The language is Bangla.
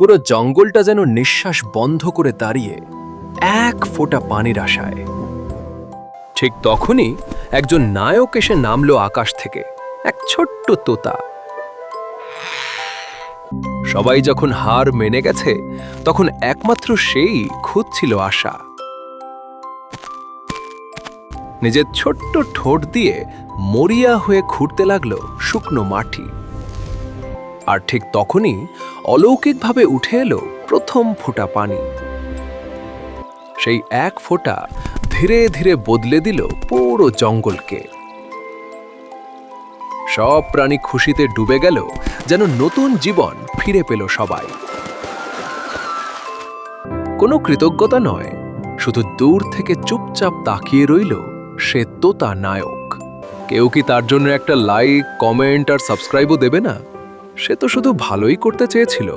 পুরো জঙ্গলটা যেন নিঃশ্বাস বন্ধ করে দাঁড়িয়ে এক ফোঁটা পানির আশায়। ঠিক তখনই একজন নায়ক এসে নামলো আকাশ থেকে, এক ছোট্ট তোতা। সবাই যখন হার মেনে গেছে, তখন একমাত্র সেই খুঁজছিল আশা। নিজের ছোট্ট ঠোঁট দিয়ে মরিয়া হয়ে খুঁড়তে লাগল শুকনো মাটি। আর ঠিক তখনই অলৌকিকভাবে উঠে এলো প্রথম ফোঁটা পানি। সেই এক ফোঁটা ধীরে ধীরে বদলে দিল পুরো জঙ্গলকে। সব প্রাণী খুশিতে ডুবে গেল, যেন নতুন জীবন ফিরে পেল সবাই। কোনো কৃতজ্ঞতা নয়, শুধু দূর থেকে চুপচাপ তাকিয়ে রইল সে তোতা নায়ক। কেউ কি তার জন্য একটা লাইক কমেন্ট আর সাবস্ক্রাইবও দেবে না? সে তো শুধু ভালোই করতে চেয়েছিল।